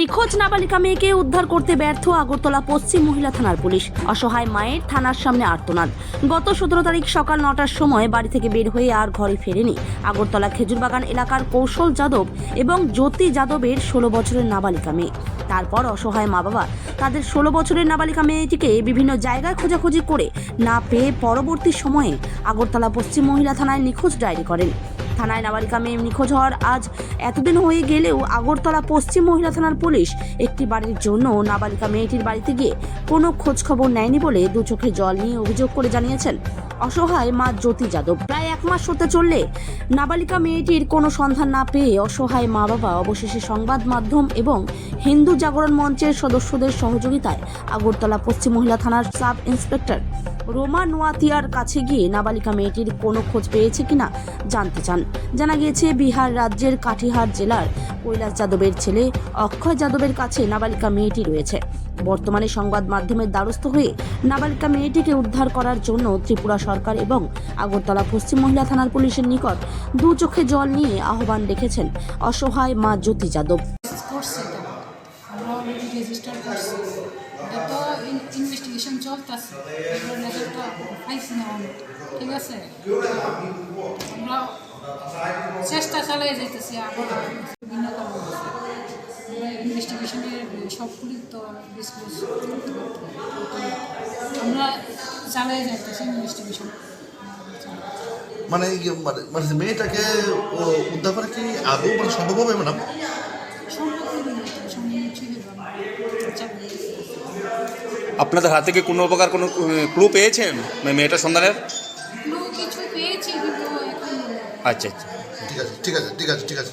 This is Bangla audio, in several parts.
নিখোঁজ নাবালিকা মেয়েকে উদ্ধার করতে ব্যর্থ আগরতলা পশ্চিম মহিলা থানার পুলিশ। অসহায় মায়ের থানার সামনে আর্তনাদ। গত সতেরো তারিখ সকাল নটার সময় বাড়ি থেকে বের হয়ে আর ঘরে ফেরেনি। আগরতলা খেজুরবাগান এলাকার কৌশল যাদব এবং জ্যোতি যাদবের ষোলো বছরের নাবালিকা মেয়ে। তারপর অসহায় মা বাবা তাদের ষোলো বছরের নাবালিকা মেয়েটিকে বিভিন্ন জায়গায় খোঁজাখুঁজি করে না পেয়ে পরবর্তী সময়ে আগরতলা পশ্চিম মহিলা থানায় নিখোঁজ ডায়েরি করেন। থানায় নাবালিকা মেয়ে নিখোঁজ হওয়ার আজ এতদিন হয়ে গেলেও আগরতলা পশ্চিম মহিলা থানার পুলিশ একটি বাড়ির জন্য নাবালিকা মেয়েটির বাড়িতে গিয়ে কোনো খোঁজ খবর নেয়নি বলে দু চোখে জল নিয়ে অভিযোগ করে জানিয়েছেন অসহায় মা জ্যোতি যাদব। প্রায় এক মাস হতে চললে নাবালিকা মেয়েটির কোনো সন্ধান না পেয়ে অসহায় মা বাবা অবশেষে সংবাদ মাধ্যম এবং হিন্দু জাগরণ মঞ্চের সদস্যদের সহযোগিতায় আগরতলা পশ্চিম মহিলা থানার সাব ইন্সপেক্টর রোমা নোয়াতিয়ার কাছে গিয়ে নাবালিকা মেয়েটির কোনো খোঁজ পেয়েছে কিনা জানতে চান। জানা গিয়েছে, বিহার রাজ্যের কাটিহার জেলার কৈলাস যাদবের ছেলে অক্ষয় যাদবের কাছে নাবালিকা মেয়েটি রয়েছে। বর্তমানে সংবাদ মাধ্যমের দ্বারস্থ হয়ে নাবালিকা মেয়েটিকে উদ্ধার করার জন্য ত্রিপুরা সরকার এবং আগরতলা পশ্চিম মহিলা থানার পুলিশের নিকট দু চোখে জল নিয়ে আহ্বান রেখেছেন অসহায় মা জ্যোতি যাদব। ইনভেস্টিগেশন চলতেছে এবার পাইছি না ঠিক আছে? আমরা চেষ্টা চালিয়ে যেতেছি আবার ইনভেস্টিগেশনের সবগুলি তো আমরা যাইতেছি ইনভেস্টিগেশন মানে এই মানে মানে মেয়েটাকে উদ্ধার করা কি আদৌ মানে সম্ভব হবে ম্যাডাম? চালিয়ে আপনাদের হাতে কি কোনো প্রকার কোনো ক্লু পেয়েছেন মানে মেয়েটার সন্ধানের কোনো কিছু পেয়েছি কিন্তু এখন আচ্ছা আচ্ছা। ঠিক আছে ঠিক আছে ঠিক আছে ঠিক আছে।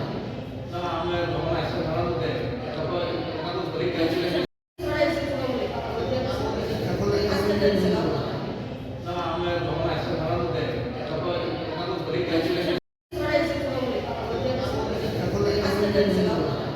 Deus.